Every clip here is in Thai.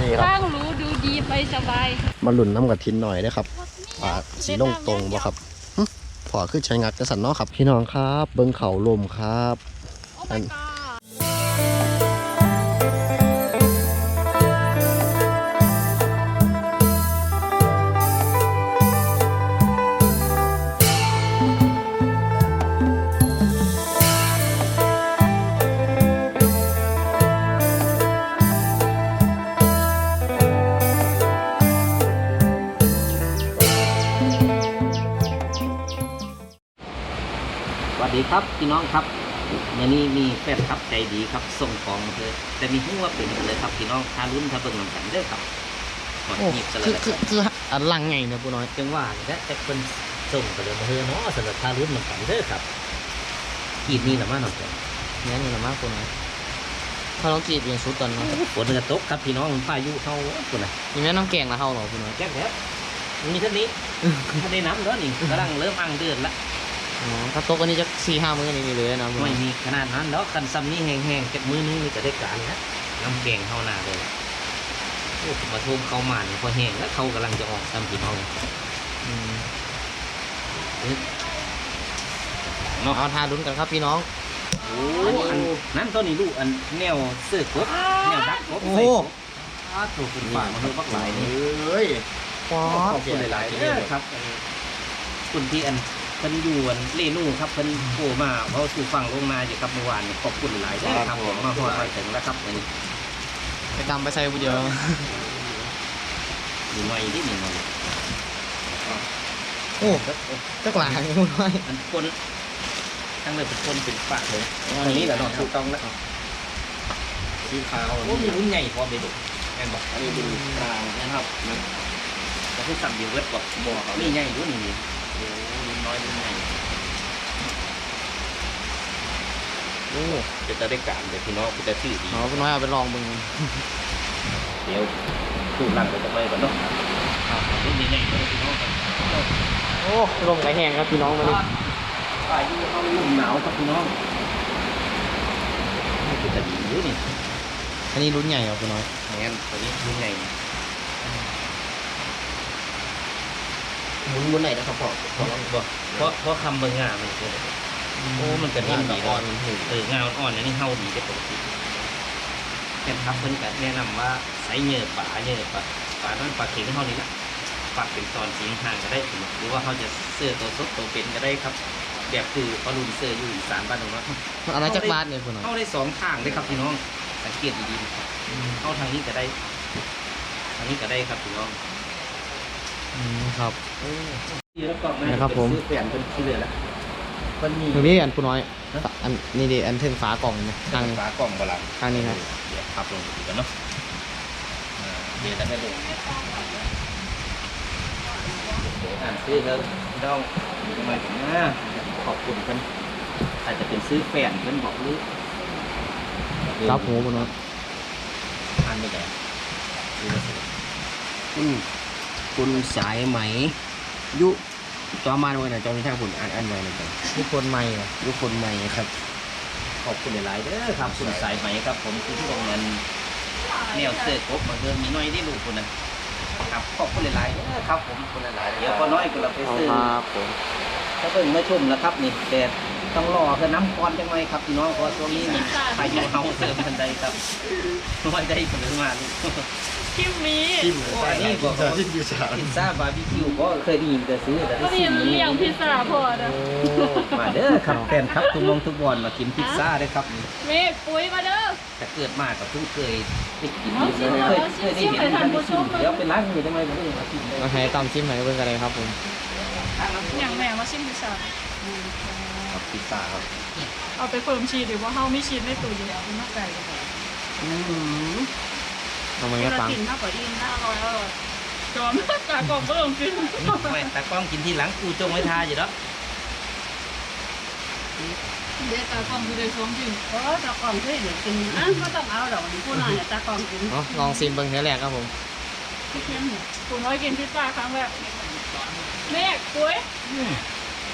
นี่ครับ ข้างรู้ดูดีไปสบายมาหลุ่นน้ำกระทินหน่อยนะครับอ่าสีลงตรงบ่ครับหึพอขึ้นใช้งักกระสันเนาะครับ พี่น้องครับ เบิ้งเขาลมครับ โอ้ my god ดีครับพี่น้องครับวันนี้มีแฟนครับใจดีครับส่งของมาเถอะแต่มีหัวเป็นเลยครับพี่น้องทารุนทาเบิ่งนำกันเด้อครับหมดโอ้หยิบกันเลคือยนะคคือรับคืออันลังไงเนี่ยปูน้อยจังหวะนี่แหละแต่เป็นส่งไปเลยมาเถอะเนาะสำหรับทารุนนำกันเด้อครับกีดนี่แหละมาหน่อยจ้ะเนี่ยนี่แหละมากปูน้อยเขาต้องจีบอย่างชุดก่อนเนาะฝนกระตกครับพี่น้องพายุเข้าคนน่ะนี่แม่น้ำแกงละเท่าเหรอปูน้อยแก้มแล้วมีเท่านี้ถ้าได้น้ำแล้วนี่กำลังเริ่มอังเดือดละ อ๋อถ้าตกอันนี้จะสี่ห้ามื้อนี่เลยนะปูน้ไม่อยมีขนาดนั้นแล้วกันซ้ำนี้แห้งๆเก็บมือนึงนี่จะได้การนะน้ำแกงเข้าหน้าเลยโอ้มาทุ่มเข้ามานี่พอแห้งแล้วเขากำลังจะออกซ้ำพี่น้องอืมเนาะเอาทารุนกันครับพี่น้องโอ้อันนั้นตัวนี้ลูกอันแนวเสื้อกบแนวดักกบโอ้ใส่กบอ้าถูกคุณป่ามาดูปักหลายนี่เอ้ยป๊อขอบคุณหลายๆเด้อครับอันคุณที่อัน เพิ่นอยู่อันเล่นู่ครับเพิ่นโผล่มาเขาสู่ฝั่งลงมาอยู่ครับเมื่อวานนี่ขอบคุณหลายเด้อครับผมมาฮอดมาถึงแล้วครับอันนี้ไปตามไปใส่ผู้เดียวอยู่หน่อยนิดหนึ่งหน่อยโอ้จักหลายปูน้อยอันคนทั้งเลยเป็นคนเป็นปากเลยอันนี้แหละเนาะถูกต้องแล้วสีขาวโอ้มีรุ่นใหญ่พร้อมเลยลูกแม่นบอกอันนี้เป็นกลางนะครับนะก็คือสั่งเดียวเวทบอกบอกมีใหญ่รุ่นนี้โอ้ รุ่นน้อยรุ่นใหญ่โอ้จะจะได้การเดี๋ยวพี่น้องจะชื่อดีเอาปูน้อยเอาไปลองมึงเดี๋ยวตู้หลังไปจะไปก่อนเนาะครับรุ่นนี้ใหญ่เลยพี่น้องครับโอ้ลมไหลแห้งครับพี่น้องมาดิป่าอยู่เขาลุ่มหนาวครับพี่น้องนี่คือจะดีอยู่นี่อันนี้รุ่นใหญ่เหรอปูน้อยแมนตัวนี้รุ่นใหญ่ หมุนบนไหนนะครับพ่อเพราะเพราะเพราะคำเบอร์งามันคือโอ้มันก็นิ่มดีอ่เลอนยหูเอองาอ่อนๆอันนี้เฮาดีได้ปกติแค่ครับเพิ่นก็แนะนำว่าใส่เหยื่อป่าเหยื่อป่าป่านั้นปลาเข็งเฮานี่ละปักเป็นตอนสีห่างก็ได้หรือว่าเขาจะเสื้อตัวสดตัวเป็นก็ได้ครับ แบบคือพอรุนเสื้ออยู่อีสานบ้านของเรา มันอะไรจักบาทเนี่ยปูน้อยเข้าได้สองทางเลยครับพี่น้องสังเกตดีๆนะครับเข้าทางนี้ก็ได้ ทางนี้ก็ได้ครับพี่น้อง อืมครับแล้วก็นะครับผมซื้อแผ่นเป็นที่เหลือแล้วมันมีตรงนี้อันปูน้อย อันนี่ดิอันถึงฝากล่องนี่ทางนี้ ฝากล่องบลังทางนี้ครับ เดี๋ยวพับลงดูกันเนาะอ่าเดี๋ยวจะให้ลงอ่านซื้อแล้วน้องทำไมถึงนะขอบคุณเพิ่นอาจจะเป็นซื้อแฟนเพิ่นบอกหรือรับหูปูน้อย อ่านไม่ได้ซื้อมาสิอืม คุณสายไหม ยุจอมาด้วยนะจอมีทางคุณอ่านอ่านไว้นะจ๊ะทุกคนใหม่เหรอยุคนใหม่ครับขอบคุณหลายๆเด้อครับคุณสายไหมครับ ผมคือที่โรงงานแนวเสื้อกบมาเพิ่มมีน้อยได้ลูกคุณนะครับขอบคุณหลายๆเด้อครับ ผมคุณหลายๆเดี๋ยวพอน้อยก็เราไปเอาซื้อครับผมถ้าเพิ่งมาชมแล้วครับนี่แต่ต้องรอเพื่อน้ำก้อนจังไหมครับพี่น้องเพราะช่วงนี้นี่พายุเฮาเสริมทันใดครับน้อยได้เสมอมาลูก คลิปนี้จิ้มโอ้อันนี้บอกจะว่า จิ้มอยู่สามพิซซ่าบาร์บีคิวก็เคยได้ยินแต่ซื้อแต่ก็ได้มีชิมมันเลี้ยงพิซซ่าพอนะมาเด้อครับแฟนครับทุกมงทุกบอลมากินพิซซ่าได้อครับเมฆปุ๋ยมาเด้อ แต่เกิดมากับเพิ่งเคยได้กินเอาสิเคยเคยได้เห็นเอาสิท่านได้ชิมเอาสิเดี๋ยวไปล้างมือทำไมผมไม่มาชิมเลยมาให้ตามชิมให้เบิ่งกันเลยครับผมอย่างแม่มาชิมพิซซ่าครับพิซซ่าครับเอาไปเพิ่มชีสหรือว่าเฮาไม่ชีสในตู้เย็นเอาไปมาไก่เลยอืม ทำไมเวก็ลาตังกินมากกว่าอิ่มน่าอร่อยอร่อยจอมตากล่องก็ลงกินไม่ตากล้องกินทีหลังกูจงไว้ทาอยู่แล้วเด็กตากล่องคือได้ชมกินเออตากล่องเคยเดี๋ยวกินอะไม่ต้องเอาดอกผู้น้อยตากล่องกินเนาะลองซิมเบิ่งเท่าแรกครับผมเข้มเนี่ยผู้น้อยกินพิซซ่าครั้งแรกเมฆปุ๋ย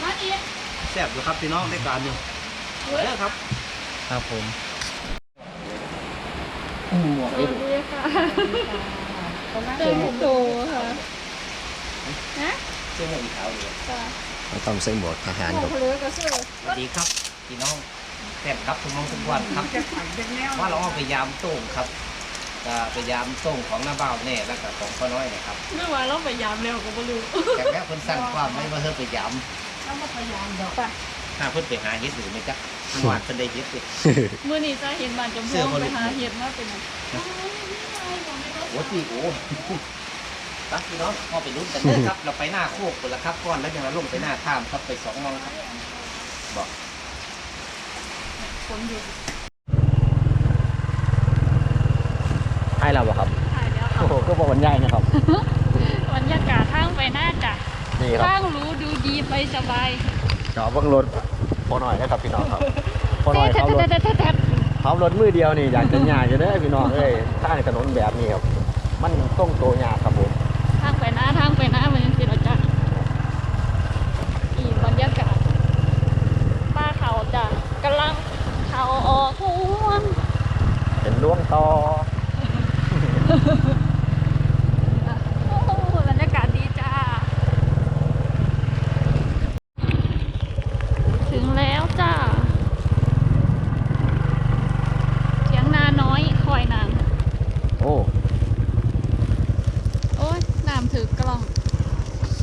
มาอีกแซ่บอยู่ครับพี่น้องได้การอยู่ปุ๋ยเด้อครับ ครับผมโหมวกสไอ้วัสดีค่ะเต็มโตค่ะ นะเสื้อหมวกอีขาวเลยจ้าเราต้องใส่หมวกทหารหมควรักบเพลือก็ซื้อสวัสดีครับพี่น้องแฟนครับทุกน้องทุกวันครับว่าเราเอาไปยามโต้งครับก็ไปยามโต้งของน้าบ่าวแน่แล้วก็ของพ่อน้อยนะครับไม่ว่าเราไปยามเร็วก็บ่รู้แต่แค่คนสั่งความไม่ว่าเธอไปยามไป ถ้าเพิ่นไปหาเฮ็ดหรือไม่จ๊ะหวานเพิ่นได้เฮ็ดสิ มื้อนี้จะเห็นบ้านจำพเสื้อวงบ่ไปรู้หาเห็ดมาเป็นไงโอ้พี่โอ้ตักพี่น้องพอไปลุ้นกันเด้อครับ เราไปหน้าโคกคนละครับก้อนแล้วยังเราลงไปหน้าท่ามครับไปสองมองครับบอก คนอยู่ให้เราบ่ครับ ถ่ายแล้วโอ้โหก็บอกวันใหญ่นะครับ บรรยากาศทางไปหน้าจ้ะนี่ครับทางรู้ดูดีไปสบาย จอดเบิ่งรถพอหน่อยนะครับพี่น้องครับพอหน่อยเขารถเขารถมือเดียวนี่อยากจะหยาจะได้พี่น้องเอ้ยถ้าในถนนแบบนี้ครับ มันต้องโตหยาครับผม ทางไปหน้าทางไปหน้ามันยังสิเราจ้ะอีบรรยากาศป้าเขาจ้ะกำลังเขาออกห่วง เป็นล่วงต่อ โอ้โหบรรยากาศดีจ้า ถึงแล้วจ้าเถียงนาน้อยคอยนาง โอ้ โอ้ยน้ำถือกล่อง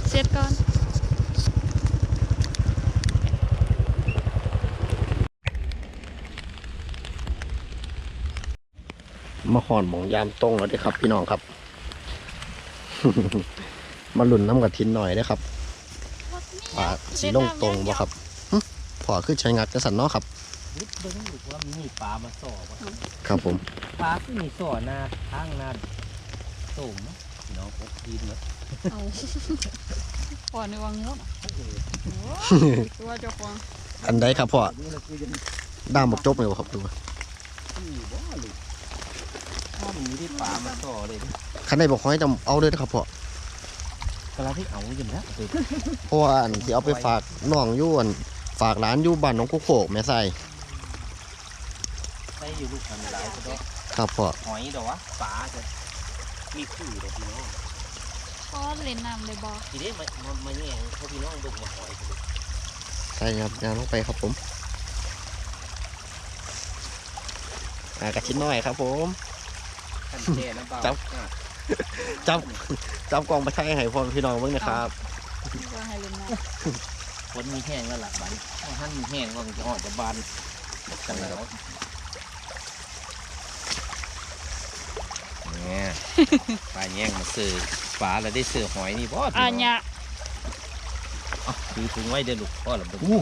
เช็ดก่อน มาห อนหมองยามตรงแล้วเด้อครับ พี่น้องครับ มาหลุ่นน้ำกระทินหน่อยเด้อครับปลาสีลงตรงบ่ครับหึพอคือใช้งักจะสันเนาะครับนิดเบิ่งอยู่ว่ามีปลามาส่อบ่ครับผมปลาที่มีส่อหน้าทางหน้าโต่งเนาะพี่น้องพกดินเนาะเอาพอในวังงดอะตัวเจ้าของอันใดครับพ่อด้ามบกจบเลยบ่ครับดูที่ บ่ลูกถ้ามันมีได้ปลามาส่อเลยคันใดบอกขอให้จำเอาเลยนะครับพ่อกำลังที่เอาอยู่นะเออเพราะว่าอันที่เอาไปฝากน้องยู่นฝากร้านยู่บ้านน้องกุกโขกแม่ใส่ใส่อยู่ลูกทำหลายก็ได้ครับพ่อหอยดอกวะปลาจะมีคู่ดอกพี่น้องทอเล่นน้ำเลยบอทีนี้มามาแย่งเขาพี่น้องดุมาหอยใส่ครับงานลงไปครับผม อ่ากระชิ้นน้อยครับผม ขั้นแช่น้ำเปล่าจับ อะจับจับกล่องไปใช้ให้พ่อพี่น้องเบิ่งนะครับว่าให้เล่นน้ฝนมีแห้งแล้วล่ะบันท่านมีแห้งก็จะออกจากบานกันแล้วเนี่ยปลาแย่งมาซื้อปลาแล้วได้ซื้อหอยนี่พ่อำอันเนี้ยถือถุงไว้เดี๋ยวลูกพ่อละเบึงอู้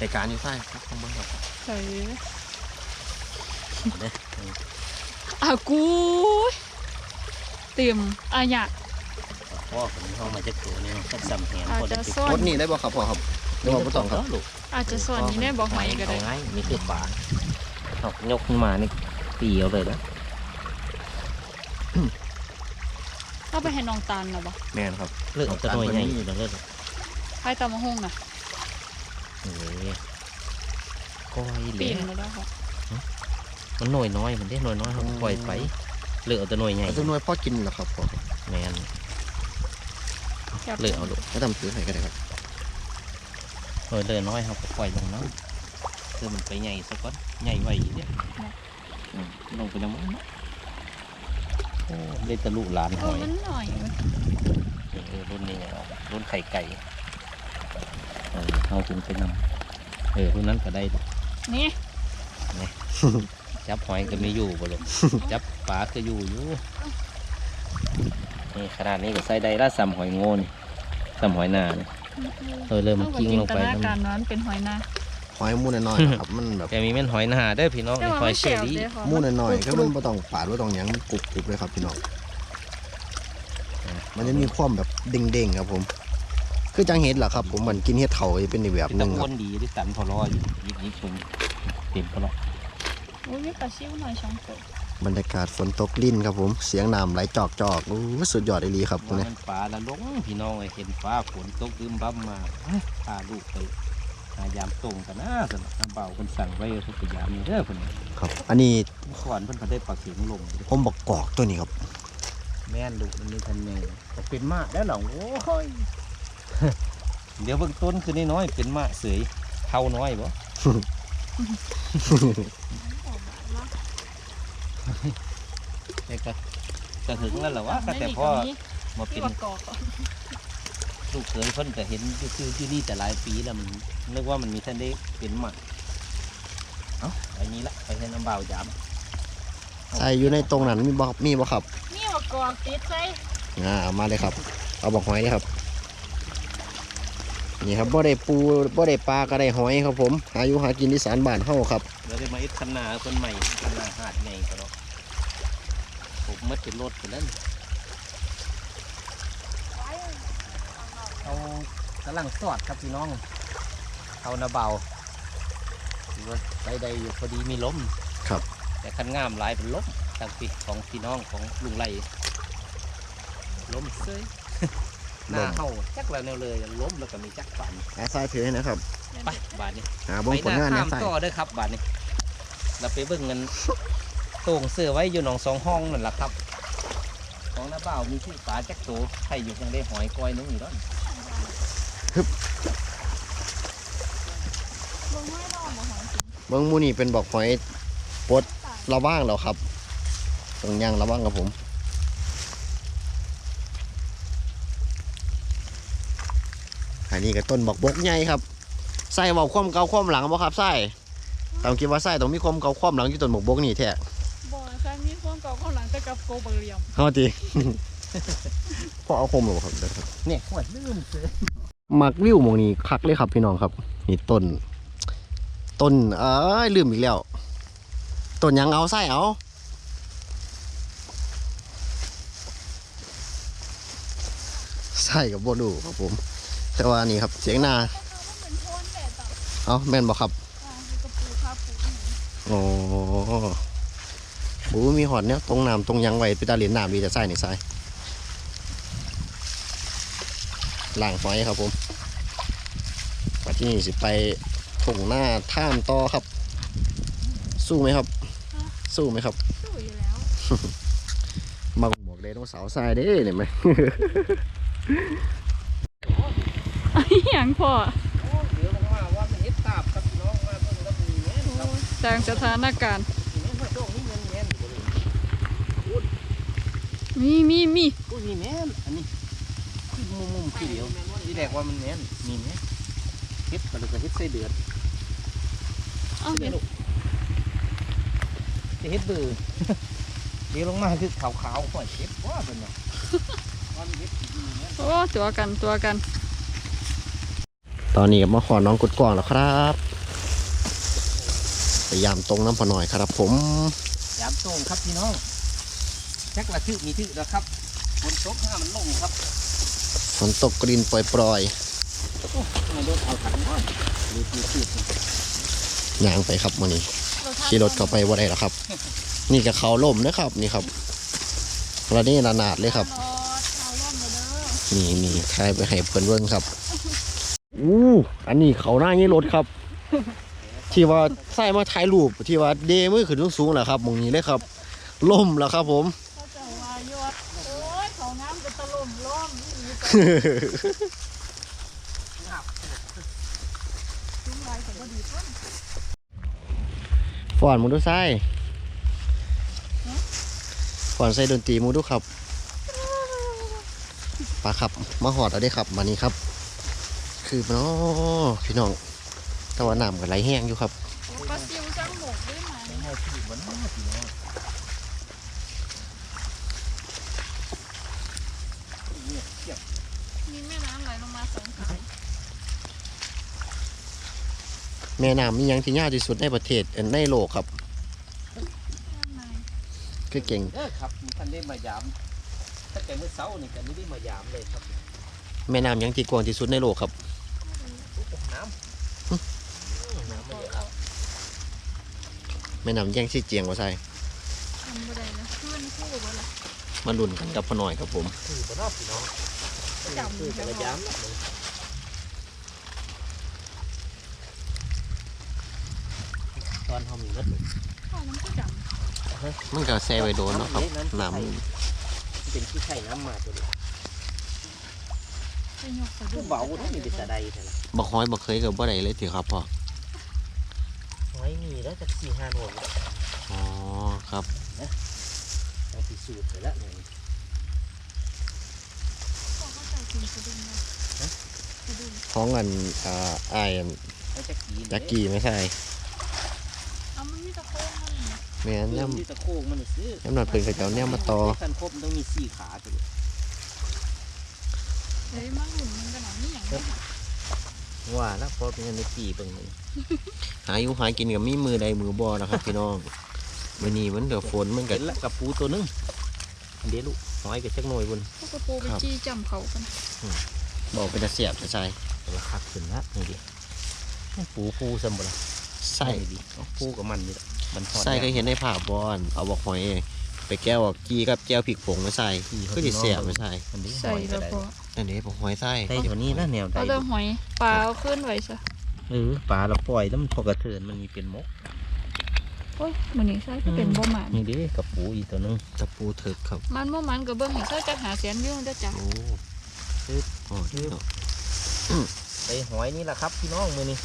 รายการอยู่ใต้ครับผมเบิ่งครับใส่ อากูเต็มอันเนี้ยพ่อผมเข้ามาจากตัวเนี่ยก็ซ้ำแหงอาจพอจะได้ซ่อนรถนี่ได้บ่ครับพ่อครับเดี๋ยวผมบ่ต้องครับลูกอาจจะซ่อนนี้ได้บอกหอยก็ได้เอาไงนี่คือปลาเอายกขึ้นมานี่ตีเอาเลยนะเอาไปให้น้องตาลนะบอแม่นครับเลือกเอาแตัวหน่วยใหญ่อยู่แล้วเลือกให้ตามะฮุ่งนะเอ้ยก้อยเหปีลี้นแล้วได้ค่ะ มันหน่วยน้อยมันได้หน่วยน้อยเขาปล่อยไปเลือกเอาแตัวหน่วยใหญ่เอาจำนวนพ่อกินเหรอครับพ่อแมนจับเลือกเอาลูกไม่ต้องซื้อให้ก็ได้ครับหน่วยเลือกน้อยเขาก็ปล่อยลงน้ำคือมันไปใหญ่สักก้อนใหญ่ไว้เนี่ยอืมลงไปน้ำมันโอ้ได้แตะลุหลานเอหออยมันหน่อยเออรุ่นนี้เอารุ่นไข่ไก่เออเอาถึงไปนำเออรุ่นนั้นก็ได้ นี่ จับหอยก็ไม่อยู่บ่ลูกจับปลาก็อยู่อยู่นี่ขนาดนี้ก็ใส่ได้ละซ้ำหอยโง่นี่ซ้ำหอยนานี่เออเริ่มเอากับกิ้งจินลงตไปนาแล้วการว่ามันเป็นหอยนาหอยมูนน้อยๆนะครับมันแบบแต่มีแม่นหอยนาเด้อพี่น้องแต่นี่ว่าหอมัยนเชแสอบรี่เลยค่ะมูนน้อยๆก็มันบ่ต้องปาดบ่ต้องหยังมันกรุบๆเลยครับพี่น้องมันจะมีความแบบเด้งๆครับผม คือจังเห็ดล่ะครับผมมันกินเห็ดเถาจะเป็นอีกแบบเป็นหนึตะงคก้รับนดีที่สันพอรออยู่ยิบยิบชมเต็มพอรอ อุ้ยมีปลาซิวหน่อยช่องโตบรรยากาศฝนตกลิ้นครับผม เสียงน้ำไหลจอกๆอู้สุดยอดอีหลีครับตรงนี้ว่ามันปลาละลงพี่น้องเอ้ยเห็นฟ้าฝนตกดึมบั่มมาพาลูกไปหายามตรงกันนะสำหรับน้ำเบาคนสั่งไว้ทุกยามนี่เด้อคนนี้ครับ อันนี้ขวานเพิ่นก็ได้ปลาเข็งลงผมบอกกอกตัวนี้ครับ แม่นดุมันมีทันแม่ก็เป็นมากแล้วเหรอโอ้ยเดี๋ยวเบื้องต้นคือน้อยๆเป็นมากเสยเท่าน้อยบ่ แต่ก็ก็ถึงแล้วเหรอวะก็แต่พ่อมาพี่เป็นว่ากอกอะลูกเขยเพิ่นก็เห็นอยู่คือที่นี่แต่หลายปีแล้วมันนึกว่ามันมีท่านได้เป็นหมักเอ้าไปนี้ละไปให้น้ำเบาจามใส่อยู่ในตรงนั้นมีบ่มีบ่ครับนี่ว่ากอกติดใส่อ่าเอามาเลยครับ เอาบอกหอยเลยครับ นี่ครับบ่ได้ปูบ่ได้ปลาก็ได้หอยครับผมหาอยู่หากินที่สารบ้านเฮาครับเดี๋ยวได้มาเอ็ดคันนาเพิ่นใหม่คันนาหาดใหญ่ก็ดอกผมมัดเป็นรถไปแล้วเอากำลังสอดครับพี่น้อง เอานาเบาหรือว่าใดๆอยู่พอดีมีลมครับ แต่คันงามหลายเป็นลมทางปีของพี่น้องของลุงไรล้มเซย หน้าเฮาจักแล้วแนวเลยล้มแล้วก็มีจักฝันอาซายถือให้นะครับไปบาทนี้หาเบิ่งผลงานไปหนะข้ามใส่ต่อเด้อครับบาทนี้เราไปเบิ่งเงินโต่งเสื้อไว้อยู่หนองสองห้องนั่นแหละครับ ของน้าบ่าวมีชื่อปลาจักโตใครอยู่ยังได้หอยก้อยนึงอยู่ด้านลงไม่รอดบ่หอยสิเบิ่งหมูนี่เป็นบอกหอยปลดระว่างแล้วครับ ตรงย่างระว่างกับผม อันนี้ก็ต้นบอกบกใหญ่ครับใส่เบาความเกาความหลังบ่ครับใส่ต้องคิดว่าใส่ต้องมีความเกาความหลังอยู่ต้นบอกบกนี่แท้บ่ใส่มีความเก่าข้างหลังแต่กับโกเบอร์เหลี่ยมเอาจีพอเอาคมหรอครับเดี๋ยวครับเนี่ยหวยลืมเสื้อมักวิวหมองนี้คักเลยครับพี่น้องครับ นี่ต้น ต้นเอ้ยลืมอีกแล้วต้นหยังเอาใส่เอาใส่กับโบดูครับผม แต่ว่านี่ครับเสียงนาแต่เขาก็เหมือนโทนแต่ต่อเอาแม่นบอกครับอ่าคือกระปูคาปูนี่โอ้บูมีหอดเนี่ยตรงน้ำตรงหยังไว้ไปตาเหรียญน้ำดีแต่ใส่นี่ใส่ล่างไฟครับผมมาที่นี่สิไปถงหน้าท่ามต่อครับ สู้ไหมครับ สู้ไหมครับ สู้อยู่แล้ว มาหมวกไดโนเสาร์ทรายเด้เนี่ยไหมไอ้หยังพ่อโอ้เดี๋ยวลงมาว่ามันเฮ็ดตาบครับพี่น้องมาเพิ่งแล้วมีแม่นครับแสงสถานการณ์มีแม่นพระโจ้นี่แม่นแม่นอยู่บ่เลยมีมีมีอุ้ยมีแม่นอันนี้คือมุมมุมๆคือเดียวที่แรกว่ามันแม่นมีแม่นเฮ็ดก็เลยก็เฮ็ดใส่เดือดเอาเดี๋ยวจะเฮ็ดเบือเดี๋ยวลงมาคือขาวๆก่อนเฮ็ดว่าเป็นเนาะวันเฮ็ดดีเนี่ยโอ้ตัวกันตัวกัน ตอนนี้ก็มาขอน้องกุดกวางแล้วครับพยายามตรงน้ำพอหน่อยครับ ผมยามโต้งครับพี่น้องจักละทึมีทึแล้วครับฝนตกห้ามันลงครับฝนตกกรินปล่อยโอ้มาโดนเอาถังก่อนดูดูดูๆย่างไปครับวันนี้ขี่รถเข้าไปว่าได้หรอครับ นี่กับเขาล่มนะครับ นี่ครับระนี่ระนาดเลยครับรอเอาร่มเลยเด้อนี่นี่ทายไปให้เพื่อนเบิ่งครับ อู้อันนี้เขาหน้านี้รถครับ ที่ว่าใส่มาถ่ายรูปที่ว่าเดมือขึ้นสูงๆแหละครับหมองนี้เลยครับล่มแล้วครับ ผมเขาจะวายอดโอ้ยเขาน้ำเป็นตะลุ่มร่มนี่ซุ้มลายเขาก็ดีต้นฟอนมูดูไส้ฟอนใส่ดนตรีมูดูครับปลาครับมาหอดเอาได้ครับมานี้ครับ คือเนาะพี่น้องแต่ว่าน้ำก็ไหลแห้งอยู่ครับโอ้ปลาซิวจังหมกด้วยไหมให้พี่วันนี้พี่น้องเนี่ยเทียบมีแม่น้ำไหลลงมาสองสายแม่น้ำมีหยังที่ยาวที่สุดในประเทศเอ่อในโลกครับ ด้านในคือเก่งเออครับมีท่านได้มายามถ้าแต่เมื่อเช้านี่กันไม่ได้มายามเลยครับแม่น้ำหยังที่กว้างที่สุดในโลกครับ น้ำน้ำไม่เยอะครับ แม่น้ำแย่งชี้เจียงว่าใส่ทำบ่ได้นะขึ้นคู่บ่ล่ะมาลุ้นกันกับพ่อหน่อยครับผมคือบ่นอกพี่น้องจำคือจัจะงมายามอนเขามีรถข้าวมันก็จังมันก็แซ่ไว้โดนเนาะครับน้เป็นขี้ไข่น้ำมาตัวเดียวไปยกสะคืดุ้องเบาถ้ามีเป็นตะไดแต่ละำบักฮ้อยบักเคยกับบ่ได้เลยติครับพ่อ หอยมีแล้วจากสี่ห้าหน่วยอ๋อครับเอาพิสูจน์ไปแล้วเนี่ยพ่อเข้าใจกินสะดุ้งนะสะดุ้งของอันอ่าอายอันแล้วจะกี่จักกี้ไม่ใช่เอามันมีตะโพงมันนี่แม่นเนี่ย่ำที่ตะโคกมันซื้อย่ำนัดเพิ่นก็จะเอาเนี่ยมาต่อคันครบมันต้องมีสี่ขาตัวเดียวเฮ้ยมาหลุมมันกันหน่อยนี่อย่างนี้ค่ะ ว่าแล้วพอเป็นเงินในกี่เบิ่งเลยหาอยู่หากินกับมีมือใดมือบ่นะครับ พี่น้องมื้อนี้มันเดือฝนมันก็เห็นละกับปูตัวนึงเดี๋ยวลูกหอยกับจักหน่วยบนพวกกระปูไปครับจี้จำเขากันบอกเป็นตาเสียบใช่ราคาขึ้นละนี่ดิปูปูสมบูรณ์ไส้ดิเอาปูกับมันนี่แหละมันทอดไส้ก็เห็นในภาพบอนเอาบอกหอย ไปแก้วบอกกี้กับแก้วพริกผงมาใส่ก็ดิเสียบไม่ใส่มันดิใส่แล้วพออันนี้บอกหอยไส้ใส่ตัวนี้นะแนวใดเอาแต่หอยปลาเอาขึ้นไว้ซะเออปลาเราปล่อยแล้วมันพอกระเทินมันมีเป็นมกโอ้ยมันนี่ใช่ก็เป็นบ่หมันนี่ดิกับปูอีกตัวนึงตะปูเถิกครับมันบ่หมันก็เบิ่งให้ใช่จักหาแสนวิวจ้ะจ้ะโอ้โอ้นี่เนาะไอหอยนี่แหละครับพี่น้องมือนี่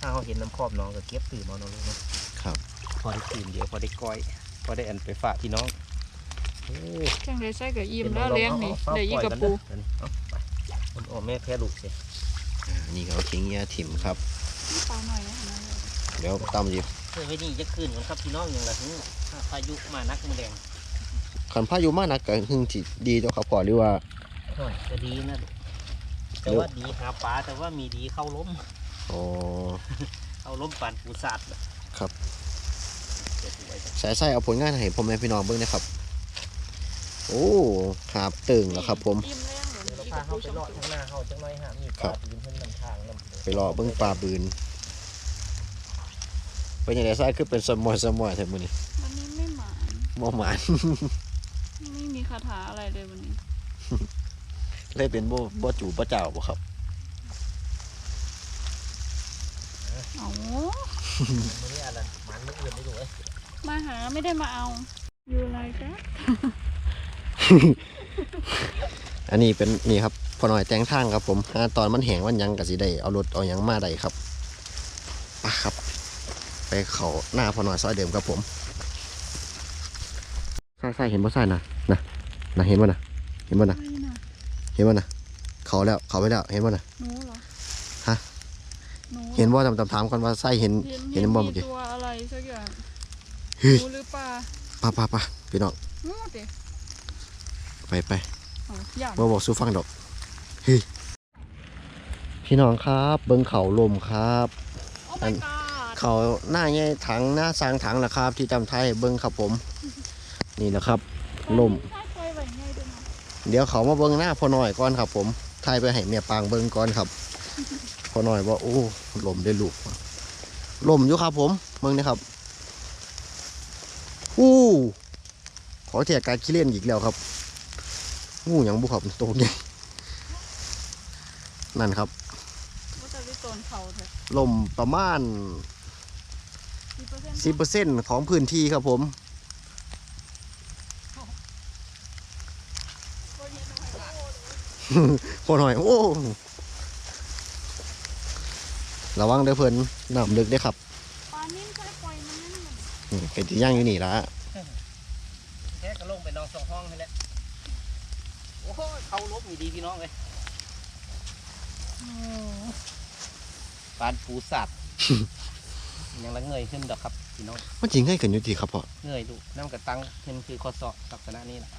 ถ้าเขาเห็นน้ำครอบน้องก็เก็บตื่นมาเนาะลูกเนาะครับพอได้ตื่นเดี๋ยวพอได้ก้อย พอได้อันไปฝากพี่น้องโอ้แข่งได้ใส่ก็อิ่มแล้วเลี้ยงนี่ได้อีกกระปูเอาไปมันโอ้แม่แพ้ลูกสิอ่านี่เขาทิ้งยาถิ่มครับปลาหน่อยนะอันนั้นเลยเดี๋ยวตำหยิบเคยไว้นี่จะคืนกันครับพี่น้องอย่างละถึงถ้าพายุมานักมือแดงขันพายุมากนักก็หึงจิดีเจ้าครับพ่อหรือว่าโอ้ยจะดีนะลูกแต่ว่าดีหาปลาแต่ว่ามีดีเข้าล้มอ๋อเข้าล้มปานปูสาดเลยครับ เดี๋ยวดูไว้ก่อน สายไส้เอาผลงานให้พ่อแม่พี่น้องเบิ่งนะครับ โอ้หาบตึงแล้วครับ ผม อิ่มแรงเดี๋ยวเดี๋ยวเรานี้พากับเขาปูไปสองเลาะตัวข้างหน้าเขาจังน้อยฮะมีปครัลาบยืนขึ้นนำทางนำไปรอเบิ่งปลาบืนเป็นยังไงไส้คือเป็นสมอยสมอยแท้มื้อนี้วันนี้ไม่หมานบ่หมาน ไม่มีคาถาอะไรเลยวันนี้เลยเป็นบ่บ่จูบ่เจ้าบ่ครับ เอามันนี่อะไรมันไม่อื่นไม่รู้เอ้ย มาหาไม่ได้มาเอา อยู่อะไรกันอันนี้เป็นนี่ครับพอหน่อยแต่งทางครับผมหาตอนมันแห้งมันหยังก็สิได้เอารถเอาหยังมาได้ครับไปครับ ไปเขาหน้าพอหน่อยซอยเดิมครับผมใช่ใช่เห็นบ่ใช่นะนะนะเห็นบ่นะเห็นบ่นะไม่น่ะเห็นบ่นะเขาแล้วเขาไปแล้วเห็นบ่นะหนูเหรอฮะหนูเห็นบ่ตามๆถามกันว่าใช่เห็นเห็นเห็นบ่เมื่อกี้ตัวอะไรสักอย่าง เฮ้ยหนูหรือปลาปะปะปะพี่น้องงูเด็ไปไปอ๋ออย่างบ่บอกสู้ฟังดอกเฮ้ยพี่น้องครับ เบิ่งเขาลมครับโอ้ my god เขาหน้าใหญ่ถังหน้าสร้างถังแหละครับ ที่จำไทยเบิ้งครับผม นี่แหละครับลมใช่ไฟไหวไงด้วยนะเดี๋ยวเขามาเบิ้งหน้าพอหน่อยก่อนครับ ผมถ่ายไปให้เมียปางเบิ้งก่อนครับพอหน่อยว่าโอ้ลมได้ลูกลมอยู่ครับผมเบิ้งนะครับ อู้ขอเทียบการขี้เล่นอีกแล้วครับงูหยังบุครับตัวใหญ่นั่นครับว่าจะไปโซนเขาเถอะลมประมาณสิบเปอร์เซ็นต์10%ของพื้นที่ครับผมพอหน่อย โอ้ ระวังเด้อเพิ่นน้ำลึกเด้อครับ ปลานิ่มใช่ปล่อยมันนั่น น่ะนี่เป็นที่ย่างอยู่นี่ละแค่ก็ลงไปนอนสองห้องนี่แหละโอ้โหเข้าลบมีดีพี่น้องเลยโอ้ปานปูสาดยังละเงยขึ้นดอกครับพี่น้องมันจริงให้ขึ้นอยู่ที่ครับพ่อเงยดูน้ำกระตังเห็นคือข้อศอกลักษณะนี้แหละ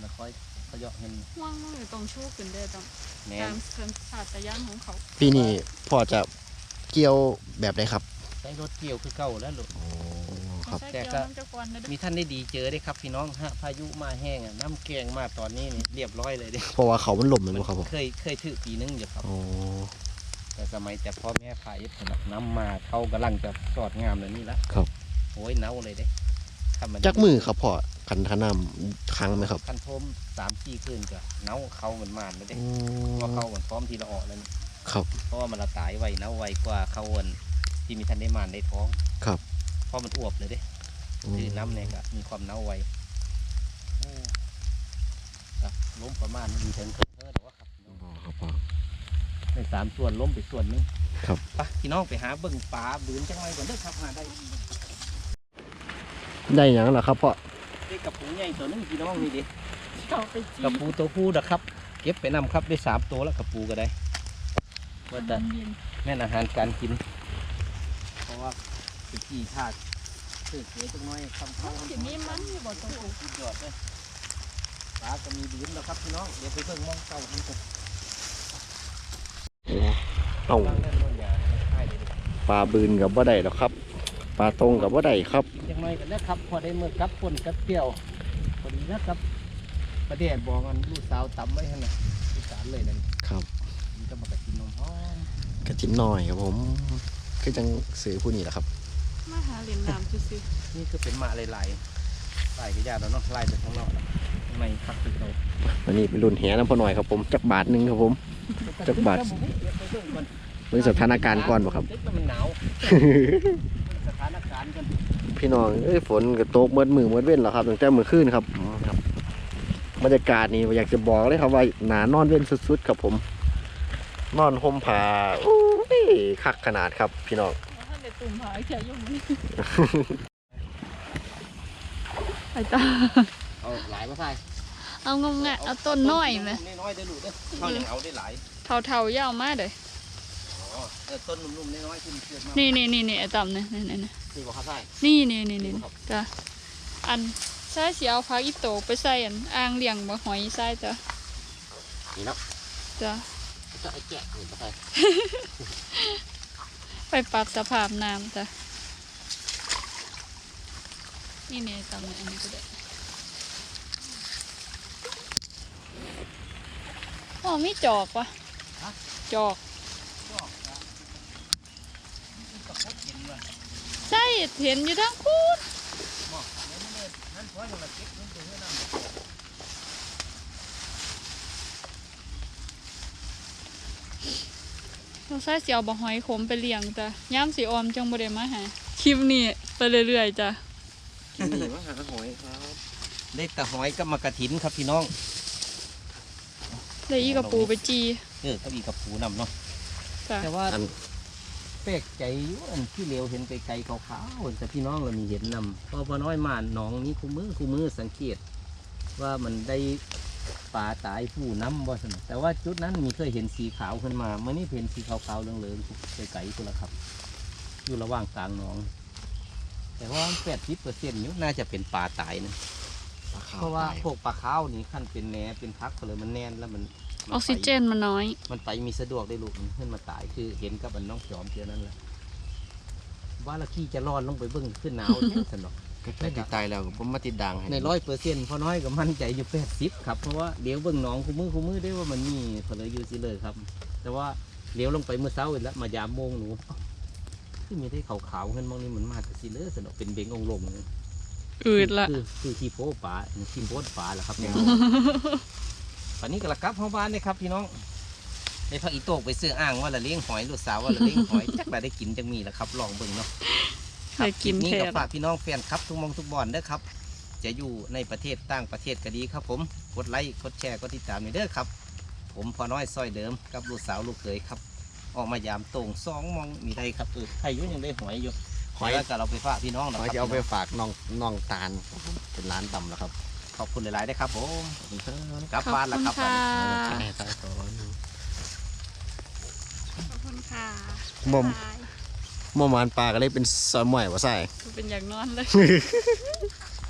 มันค่อยเขาเยาะเห็นว่างมากเลยตรงชูขึ้นได้ตรงแนตานมสัญชาตญาณของเขา ปีนี้พ่อจะเกี่ยวแบบไหนครับ ใช้รถเกี่ยวคือเก่าแล้วลูก โอ้ครับ ใช่แต่เกี่ยวก็น้ำจะกวนนะเด้อมีท่านได้ดีเจอได้ครับพี่น้องฮะพายุมาแห้งอะน้ำแกงมาตอนนี้นี่เรียบร้อยเลยเด้เพราะว่าเขามันลมแมันบ่ครับผมเคยเคยถือปีนึงอยู่ครับ โอ้แต่สมัยแต่พ่อแม่ขายผนักน้ำมาเขากำลังจะสอดงามเลยนี่ละครับโอ้ยเน่าเลยเด้ถ้ามันจักมือครับพ่อคันทานำครั้งไหมครับคันโทมสามสี่คืนก็เน่าเขาเหมือนมานเลยเด้โอ้เพราะว่าเขาเหมือนพร้อมทีละออกแล้วนี่ครับ เพราะว่ามันละตายไวเน่าไวกว่าเขาวัน ที่มีทันได้มานได้ท้องครับ เพราะมันอวบเลยเด้คือน้ำเนี่ยก็มีความเน่าไวโอ้ครับล้มประมาณมีถึงเคิร์เทอร์หรอวะครับอ๋อครับพ่อในสามส่วนล้มไปส่วนหนึงครับไปพี่น้องไปหาเบิ่งปลาบืนจังไรก่อนเด้อครับหาได้ได้หยังล่ะครับพ่อได้กระปูใหญ่ตัวหนึงพี่น้องนี่ดิเอาไปจีกระปูตัวผู้นะครับ เก็บไปนำครับได้สามตัวแล้วกระปูก็ได้ว่าแต่แม่นอาหารการกินเพราะว่า เป็นที่ธาตุพืชเสียจังน้อยคำเข้าสิมีมันอยู่บ่ตรงนี้สุดยอดเลยปลาก็มีบืนแล้วครับพี่น้อง เดี๋ยวไปเพิ่งมองเก่ามันกันเอ้าบางแน่นอนอย่างไม่ใช่เลยปลาบืนกับบ่ได้หรอกครับ ปลาตรงกับบ่ได้ครับจังน้อยกันนะครับ พอได้เมื่อกับปนกับเปรี้ยวพอดีนะครับ ประเดี๋ยวบอกกันลูกสาวตำไว้ให้นะลูกสาวเลยนั่นครับมันก็มากระกินนมหอมกระจินหน่อยครับผมคือจังซื้อผู้นี้แหละครับ มาหาเหรียญน้ำซื่อนี่คือเป็นหมาลายลายๆลายก็ยากแล้วเนาะลายจากข้างนอกแล้วข้างในพักคือเขาวันนี้เป็นรุ่นแหน้ำพอหน่อยครับผมจักบาทหนึงครับผมจักบาทเบิ่งสถานการณ์ก่อนบ่ครับมันหนาวสถานการณ์กันพี่น้องเอ้ยฝนก็ตกเมื่อมือเมื่อเว้นแล้วครับตั้งแต่เมื่อคืนครับอ๋อครับบรรยากาศนี่อยากจะบอกเลยครับว่าหนานอนเว้นสุดๆครับผม นอนห่มผ้าอู้ยคักขนาดครับ พี่น้องๆท่านเด็ด ตุ่มหายใจยุ่งนี่ไอ้ตาเอาหลายมาใส่เอางงงะเอาต้นน้อยไหมน้อยๆได้ลูกเด้อเขายังเอาได้หลายเท่าๆยาวมากเลยอ๋อเออต้นนุ่มๆน้อยๆที่มันเกิดมานี่นี่นี่นี่ไอ้ต่ำนี่นี่นี่นี่นี่บอกเขาใส่นี่นี่นี่นี่จ้ะอันใช่สิเอาพักอีโตไปใส่อันอ่างเลี้ยงบ่หอยใส่จ้ะนี่เนาะจ้ะจะไอ้แกะนี่มาใส่ ไปปรับสภาพน้ำจ้ะ นี่นี่ต่ำนี่อันนี้ก็ได้อ๋อมีจอกวะจอก ใช่เห็นอยู่ทั้งคู่ นั่นเพราะยังมาเก็บเงินตัวเพื่อนำ เราใส่เสียวบะหอยขมไปเลี้ยงจ้ะย่ามสีออมจังบ่ได้มาหาคลิปนี้ไปเรื่อยๆจ้ะนี่มาหาหอยครับได้แต่หอยกับมากระถินครับพี่น้องได้อีกระปูไปจีเออก็มีกับปูนำเนาะจ้ะแต่ว่าอันแปลกใจอยู่อันที่เหลวเห็นไกลๆขาวๆแต่พี่น้องเรามีเห็นนำพอพอน้อยมาหนองนี้คู่มือคู่มือสังเกต ว่ามันได้ ปลาตายผู้น้ำบ่สนแต่ว่าจุดนั้นมีเคยเห็นสีขาวขึ้นมาเมื่อนี้เห็นสีขาวๆเหลืองๆไกลๆคุณละครับ อยู่ระหว่างกลางหนอง แต่ว่าแปดสิบเปอร์เซ็นต์อยู่น่าจะเป็นปลาตายนะเพราะว่าพวกปลาขาวนี่ขั้นเป็นแหนเป็นพักก็เลยมันแน่นแล้วมันออกซิเจนมันน้อย มันไปมีสะดวกได้ลูกมันขึ้นมาตายคือเห็นกับมันน้องจอมเท่านั้นแหละว่าละขี้จะรอดลงไปเบิ้งขึ้นหนาวแท้สนอก ก็ใกล้ติดตายแล้วผมมาติดดังให้ในร้อยเปอร์เซ็นต์พอน้อยก็มั่นใจอยู่แปดสิบครับเพราะว่าเดี๋ยวเบิ้งหน้องคู่มือคู่มือได้ว่ามันมีเพลยอยู่สิเลยครับ แต่ว่าเลี้ยวลงไปเมื่อเช้าอีกแล้วมายามโมงหนูอ้าวคือมีได้ขาวๆเงินมองนี่มันมาแต่สิเลยสนอกเป็นเบงองลงเลยอืดละคือคือที่โป๊ป่าที่โป๊ป่าแหละครับเนี่ยตอนนี้ก็ละกลับห้องบ้านเลยครับพี่น้องในพระอีโตกไปซื้ออ่างว่าละเลี้ยงหอยลูกสาวว่าละเลี้ยงหอยจักละได้กินจังมีแหละครับ ลองเบิ่งเนาะ ได้กินนี่แค่ก็ละฝากพี่น้องแฟนครับทุกหมองทุกบอนเด้อครับ จะอยู่ในประเทศต่างประเทศก็ดีครับผม กดไลค์ กดแชร์ กดติดตามหน่อยเด้อครับ ผมพอน้อยซอยเดิมกับลูกสาวลูกเขยครับ ออกมายามตรงสองมองมีได้ครับเออใครอยุ่ยังได้หอยอยู่หอยแล้วก็เราไปฝากพี่น้องขนะอครับจะเอาไปฝากน้องน้องตาลครับผมเป็นร้านต่ำแล้วครับขอบคุณหลายๆนะครับผมขอบคุณครับกลับบ้านแล้วครับขอบวันคุณนี้ค่ะ ใช่ครับ ขอบคุณค่ะบ่มบาย เมื่อวานปลาก็เลยเป็นซอยหม่อยว่าใส่เป็นอย่างนอนเลย